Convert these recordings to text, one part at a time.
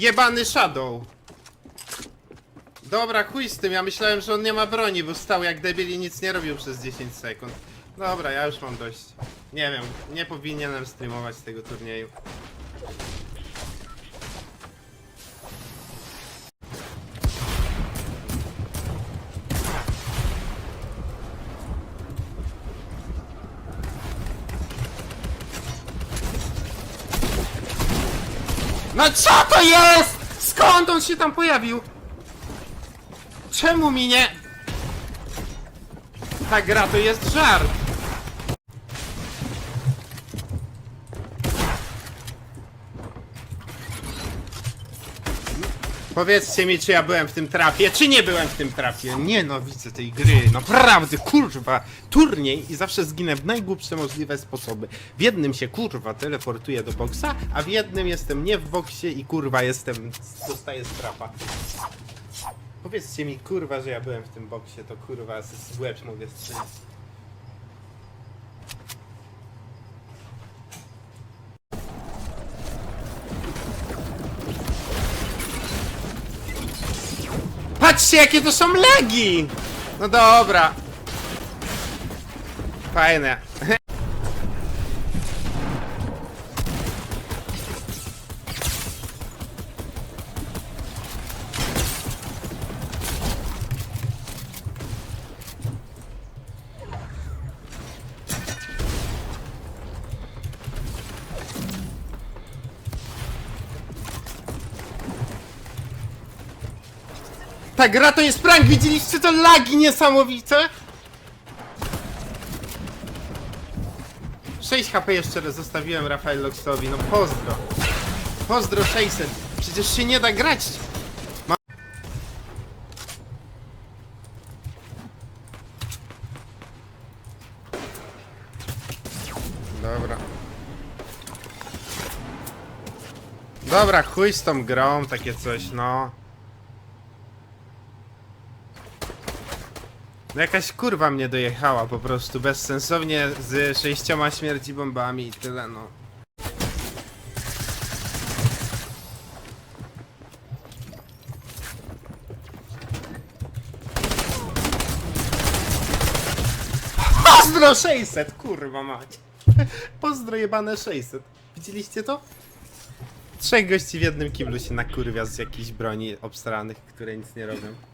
Jebany Shadow! Dobra, chuj z tym, ja myślałem, że on nie ma broni, bo stał jak debil i nic nie robił przez 10 sekund. Dobra, ja już mam dość. Nie wiem, nie powinienem streamować tego turnieju. No co to jest? Skąd on się tam pojawił? Czemu mi nie... Ta gra to jest żart. Powiedzcie mi, czy ja byłem w tym trapie, czy nie byłem w tym trapie. Nienawidzę tej gry, naprawdę, kurwa. Turniej i zawsze zginę w najgłupsze możliwe sposoby. W jednym się, kurwa, teleportuję do boksa, a w jednym jestem nie w boksie i, kurwa, jestem, dostaję z trapa. Powiedzcie mi, kurwa, że ja byłem w tym boksie, to, kurwa, z łeb mogę strzelić. Patrzcie, jakie to są lagi! No dobra. Fajne. Ta gra to jest prank, widzieliście to lagi niesamowite? 6 HP jeszcze raz zostawiłem Rafael Loxowi, no pozdro. Pozdro 600, przecież się nie da grać. Dobra. Dobra, chuj z tą grą, takie coś, no. No jakaś kurwa mnie dojechała po prostu bezsensownie z sześcioma śmierci bombami i tyle no. Pozdro 600, kurwa mać. Pozdro jebane 600. Widzieliście to? Trzech gości w jednym kiblu się nakurwia z jakichś broni obstranych, które nic nie robią.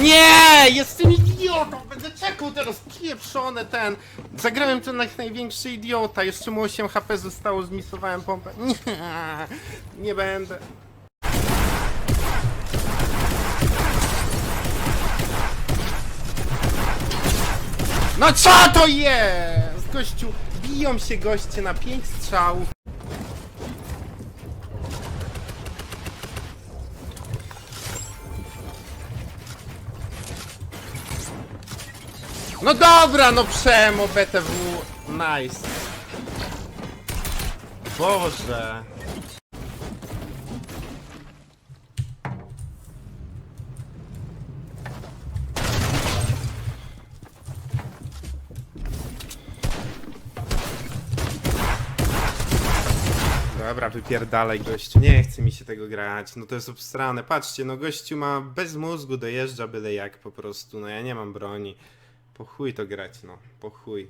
Nie! Jestem idiotą! Będę czekał teraz pieprzony ten! Zagrałem ten największy idiota, jeszcze mu 8 HP zostało, zmisowałem pompę. Nie, nie będę. No co to jest? Gościu, biją się goście na 5 strzałów. No dobra, no przemo BTW. Nice. Boże. Dobra, wypierdalaj gościu, nie chce mi się tego grać, no to jest obstrane, patrzcie, no gościu ma bez mózgu, dojeżdża byle jak po prostu, no ja nie mam broni, po chuj to grać, no, po chuj.